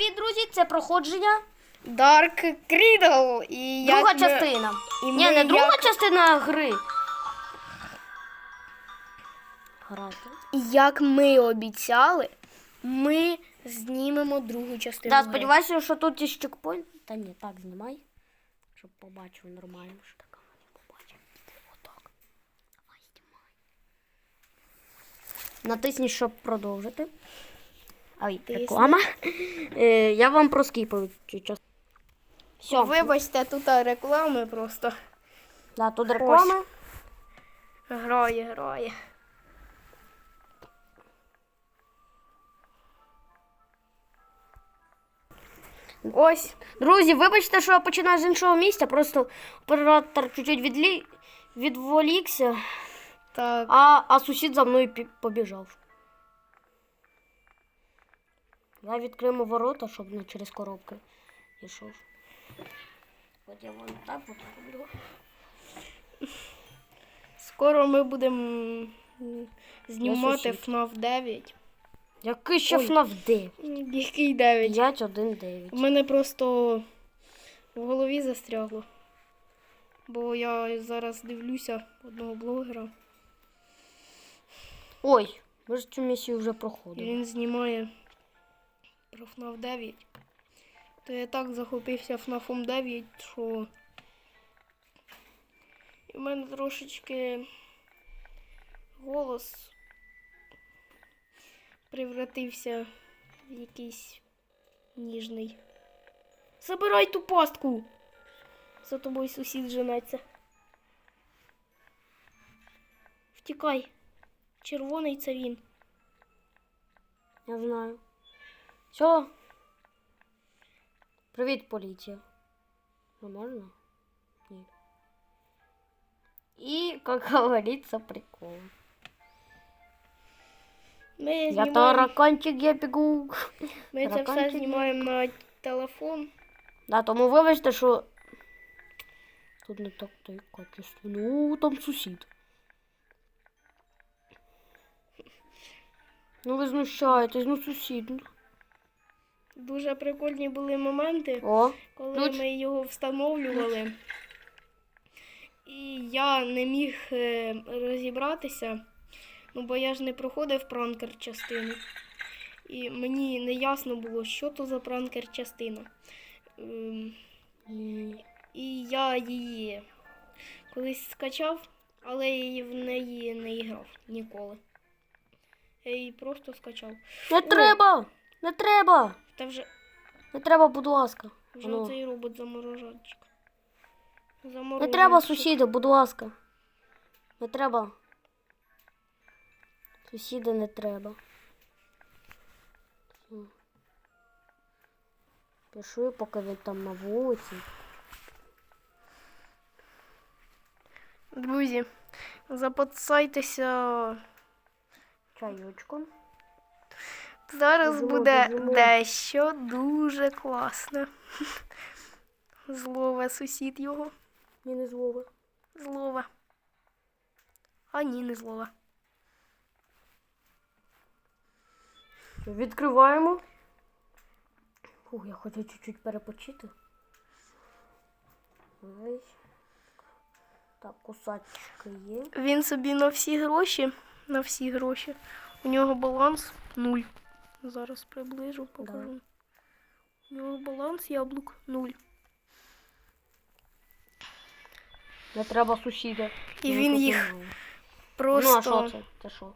Привіт, друзі, це проходження. Dark Cradle. І Друга як ми- частина. і Ні, ми не друга як- частина гри. Грати. І як ми обіцяли, ми знімемо другу частину. Так, гри. сподіваюся, що тут є чекпоінт. Та ні, так знімай. Щоб побачив нормально, що така не побачив. Отак. Давай знімай. Натисніть, щоб продовжити. Тисни. реклама. Е, я вам проскіпаю цю частину. Все. Вибачте, тут реклами просто. Да, тут реклама. Грає, грає. Ось. Друзі, вибачте, що я починаю з іншого місця, просто оператор чуть-чуть відлі... відволікся, Так. а, а сусід за мною побіжав. Я відкрию ворота, щоб не через коробки йшов. От я вон так от роблю. Скоро ми будемо знімати. FNAF 9. Який ще Ой. FNAF 9? Який 9? 5, 1, 9. У мене просто в голові застрягло. Бо я зараз дивлюся одного блогера, Ой, ми ж цю місію вже і проходили. він знімає про FNAF 9. То я так захопився FNAF 9, що і в мене трошечки голос превратився в якийсь ніжний. Забирай ту пастку! За тобою сусід женеться. Втікай. Червоний це він. Я знаю. Все. Привіт, поліція. Ну, можна? Ні. І, как говорится, прикол. Ми, Я знімаємо, тараканчик, я бігу. ми це все тараканчик. знімаємо на телефон. Да, тому вибачте, що тут не так то й качество. Ну, там сусід. Ну ви знущаєтесь, ну сусід. ну. Дуже прикольні були моменти, О, коли Ключ. ми його встановлювали. І я не міг е, розібратися, ну бо я ж не проходив пранкер частину. І мені не ясно було, що то за пранкер частина. Ем, і... Я її колись скачав, але я її в неї не грав ніколи. Я її просто скачав. Не треба! Не треба! Та вже, Не треба, будь ласка. вже Ну. цей робот заморожанчик. Не треба, сусіди, будь ласка. Не треба. Сусіди не треба. Пишу, поки він там на вулиці. Друзі, запасайтеся. Чайочком. Зараз буде дещо дуже класне. Злове сусід його. Ні, не злове. Злове. А ні, не злове. Відкриваємо. Фух, я хочу чуть-чуть перепочити. Так, кусачки є. Він собі на всі гроші, на всі гроші. У нього баланс нуль. Зараз приближу, покажу. У нього баланс яблук нуль. Не треба сусіда. І він їх. Просто. Ну, а що це? Це що?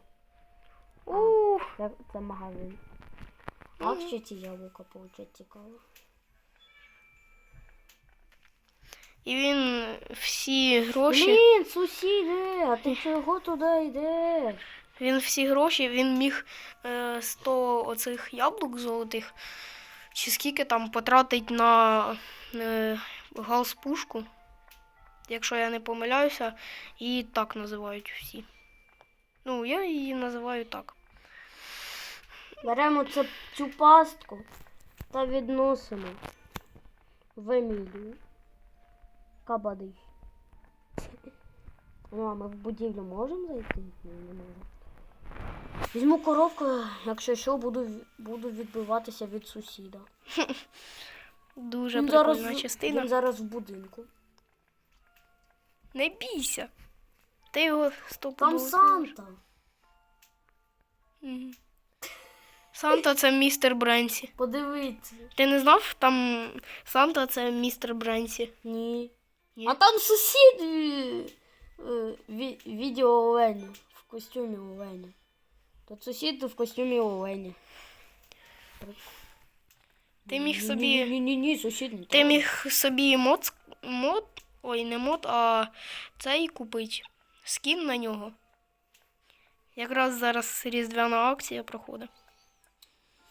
У, Це, це магазин. А ще ці яблука получать цікаво. І він всі гроші. Блін, сусіди, а ти чого туди йдеш? Він всі гроші, він міг е, 100 оцих яблук золотих, чи скільки там потратить на е, галс-пушку, якщо я не помиляюся, її так називають всі. Ну, я її називаю так. Беремо це, цю пастку та відносимо в Емілію. Кабадий. Ну, а ми в будівлю можемо зайти? Ні, не можемо. Візьму коробку, якщо що, буду, буду відбиватися від сусіда. Дуже Він прикольна зараз, частина. він зараз в будинку. Не бійся. Ти його Там стопудово. Санта. Мгм. Санта це містер Бренсі. Подивіться. Ти не знав, там Санта це містер Бренсі. Ні. Ні? А там сусід е, е, ві- відео Олені в костюмі Олені. Тут сусід в костюмі Олені. Ти міг собі. Ні, ні, ні, сусід не Ти треба. міг собі мод, мод, ой, не мод, а цей купити. Скін на нього. Якраз зараз різдвяна акція проходить.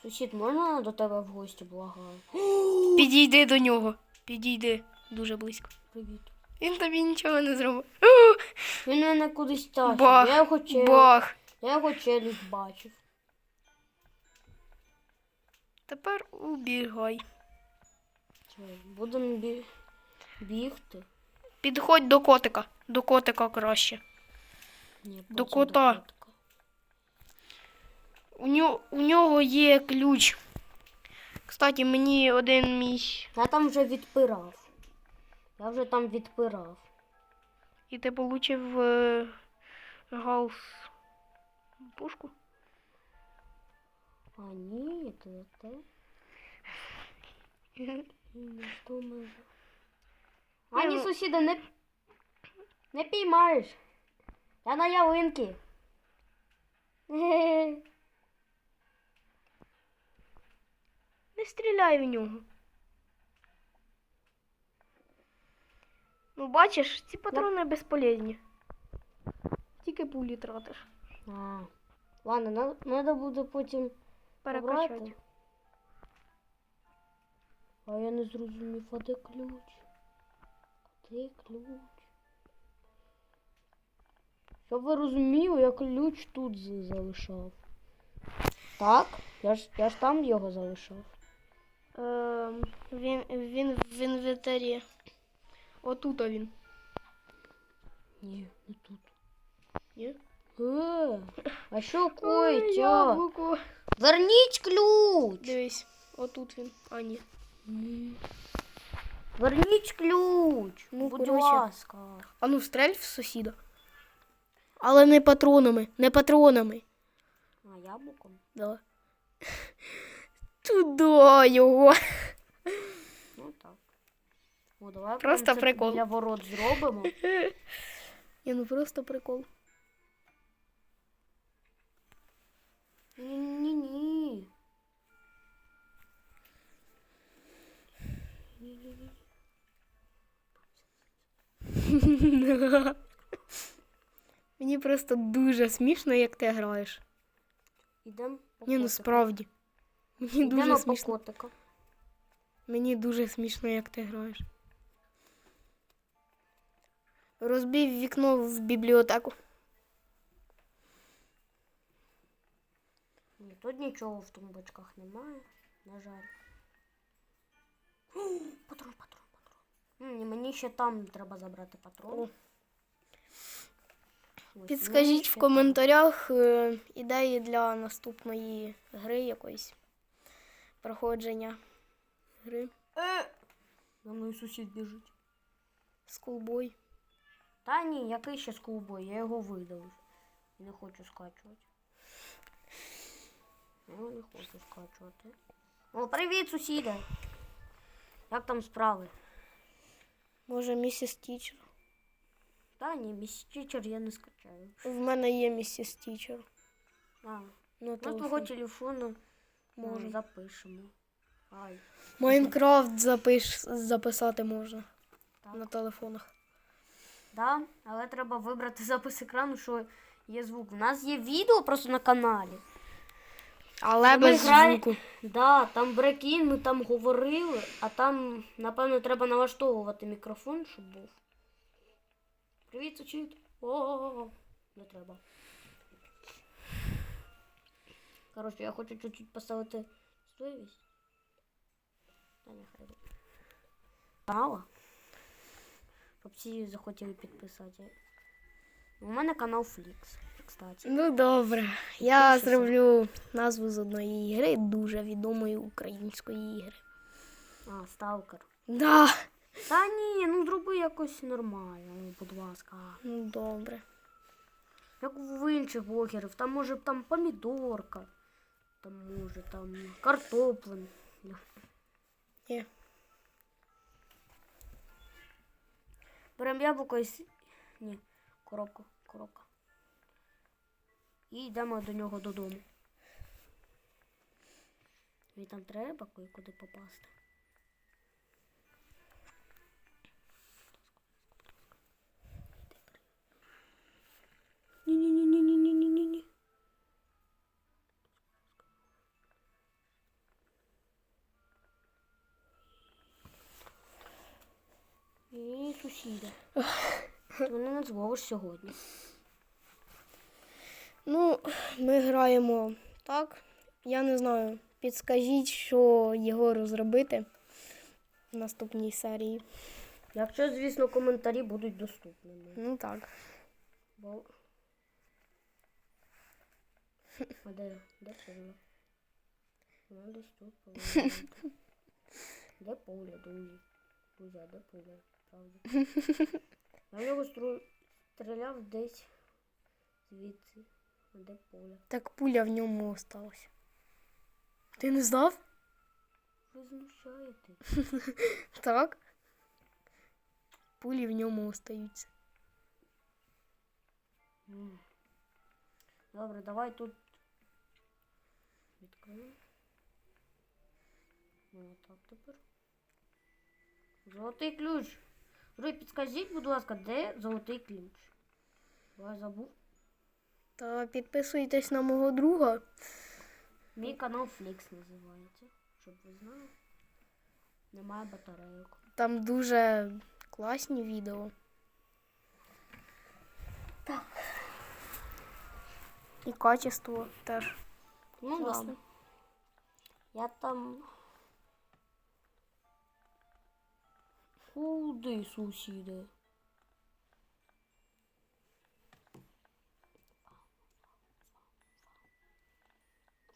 Сусід, можна до тебе в гості благаю? Підійди до нього. Підійди дуже близько. Привіт. Він тобі нічого не зробив. Він мене кудись тащив. Бах, Я його, чел... Бах. я його челюсть бачив. Тепер убігай. Будемо бі... бігти. Підходь до котика. До котика краще. Ні, До кота. котика. У нього, у нього є ключ. Кстати, мені один мій. Я там вже відпирав. Я вже там відпирав. І ти получив е, гаус пушку. А ні, це те. Ні, що ми- А ні, ну- сусіда, не, не піймаєш. Я на ялинки. Не стріляй в нього. Ну, бачиш, ці патрони безполезні. Тільки пулі тратиш. А, ладно, на- надо буде потім Перекачати. А я не зрозумів, а де ключ? А де ключ? Щоб ви розуміли, я ключ тут з- залишав. Так? Я ж, я ж там його залишав. Ем, він, він в інвентарі. Отут він. Ні, не тут. Ні? Е, а що коїться? яблуко. Верніть ключ! Дивись, отут він. А, ні. М. Верніть ключ! Ну, будь коротше. ласка. А ну стрель в сусіда. Але не патронами, не патронами. А яблуком? Да. Туда його. О, давай Просто прикол. Для ворот зробимо. Ні, ну просто прикол. Ні-ні-ні. Мені просто дуже смішно, як ти граєш. Ідемо по Ні, ну справді. Мені дуже Ідемо по смішно. котика. Мені дуже смішно, як ти граєш. Розбив вікно в бібліотеку. Ні, тут нічого в тумбочках немає, на жаль. Патрон, патрон, патрон. М, мені ще там треба забрати патрон. Ось, Підскажіть в коментарях е, ідеї для наступної гри якоїсь проходження гри. там. Е! За мною сусід біжить. Скулбой. Та ні, який ще скулбой, я його видалив. І не хочу скачувати. Я не хочу скачувати. О, привіт, сусіде! Як там справи? Може, місіс Тічер. Та ні, місіс Чичер я не скачаю. В мене є місіс Тічер. А, На ну твого телефону може запишемо. Ай. Майнкрафт запиш... записати можна Так. на телефонах. Да, але треба вибрати запис екрану, що є звук. У нас є відео просто на каналі. Але Ми без грає- звуку. Да, там брекін, ми там говорили, а там, напевно, треба налаштовувати мікрофон, щоб був. Привіт, сусід. О, не треба. Коротше, я хочу чуть-чуть поставити стоївість. Та нехай буде. Щоб всі захотіли підписати. У мене канал Flix. кстати. Ну добре. Я зроблю назву з одної ігри, дуже відомої української ігри. А, сталкер. Да. Та ні, ну зроби якось нормально, ну, будь ласка. Ну добре. Як в інших блогерів, там може там помідорка, там може там картоплин. Ні. Беремо яблуко і ні, коробку, коробка. І йдемо до нього додому. І там треба куди попасти. Сусіди. Ти мене зловиш сьогодні. Ну, ми граємо так. Я не знаю. Підскажіть, що Єгору зробити в наступній серії. Якщо, звісно, коментарі будуть доступними. Ну так. Бо... А де? Де тут повинно бути. Де поле, друзі? Друзі, де поле? Правда. Я стру... стріляв десь звідси. Де поле? Так пуля в ньому осталась. Ти не знав? Ви знущаєте. Так. Пулі в ньому остаються. Добре, давай тут відкриємо. Ну, отак тепер. Золотий ключ. Руй, підскажіть, будь ласка, де золотий ключ? Бо я забув. Та підписуйтесь на мого друга. Мій канал Flix називається. Щоб ви знали. Немає батарейок. Там дуже класні відео. Так. І качество теж. Ну ладно. Я там. Куди сусіди?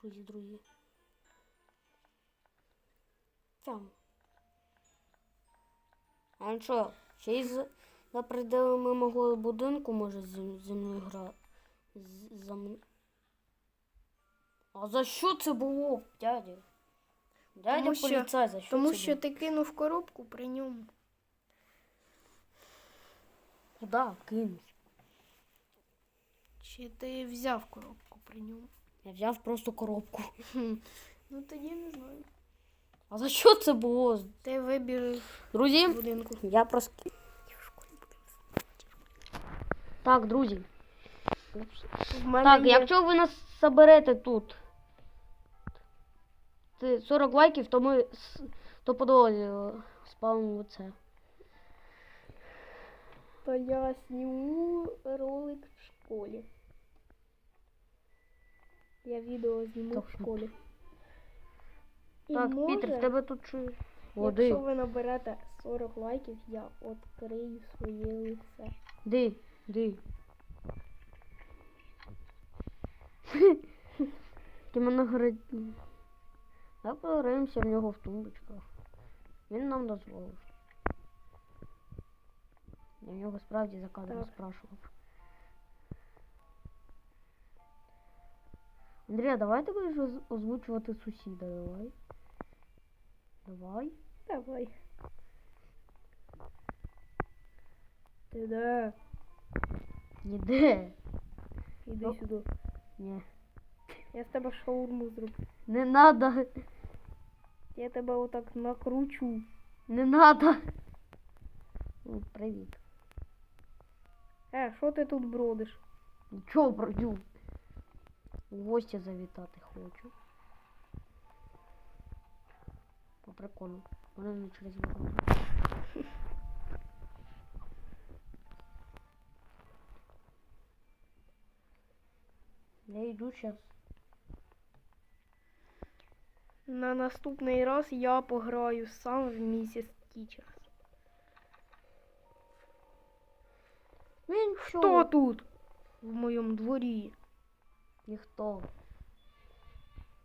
Друзі, друзі. Там. А він що, ще й за, пределами мого будинку може зі, мною грати? З, за м- а за що це було, дядя? Дядя поліцай, за що Тому це що було? ти кинув коробку при ньому. Куда кинуть? Чи ти взяв коробку при ньому? Я взяв просто коробку. Ну тоді не знаю. А за що це було? Ти вибір Друзі, будинку. я просто. Так, друзі. В мене Так, є... якщо ви нас соберете тут це 40 лайків, то ми с- то подолі спалимо це. То я зніму ролик в школі. Я відео зніму Так, в школі. І Так, може, Пітер, в тебе тут чи води. якщо ви наберете 40 лайків, я відкрию своє лице. Ди, ди. Ти мене горить. Давай поговоримося в нього в тумбочках. Він нам дозволив. Я в нього справді за кадром спрашував. Андрія, давай ти будеш оз- озвучувати сусіда, давай. Давай. Давай. Ти де? Ніде. Іди Ну. сюди. Ні. Я з тебе шаурму зроблю. Не надо. Я тебе отак накручу. Не надо. Ну, Привіт. Е, що ти тут бродиш? Нічого бродю. В гості завітати хочу. По приколу. Вони не через ворота. Я йду зараз. На наступний раз я пограю сам в місіс Тічерс. Він Хто тут? в моєму дворі. Ніхто.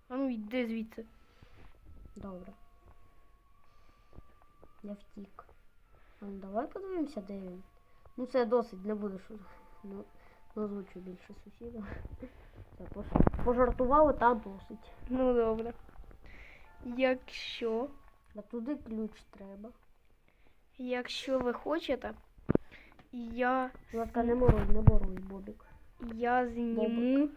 А ну йди звідси. Добре. Я втік. А ну давай подивимося, де він. Ну це досить, не буду що. Ну, не озвучу більше пож- пожартували та досить. Ну добре. Якщо, А туди ключ треба. якщо ви хочете, я, ласка, не моруй, не моруй, Бобік. я зніму.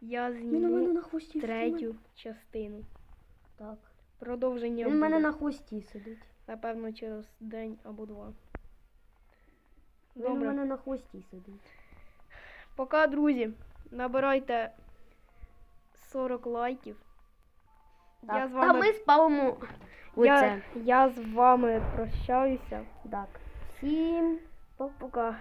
Я зніму третю частину. Так. Продовження Він мене на хвості сидить. напевно, через день або два. Він мене на хвості сидить. Пока, друзі. Набирайте 40 лайків. Так. Я з Та ми спалимо. я, я з вами прощаюся. Так. Всім Пока.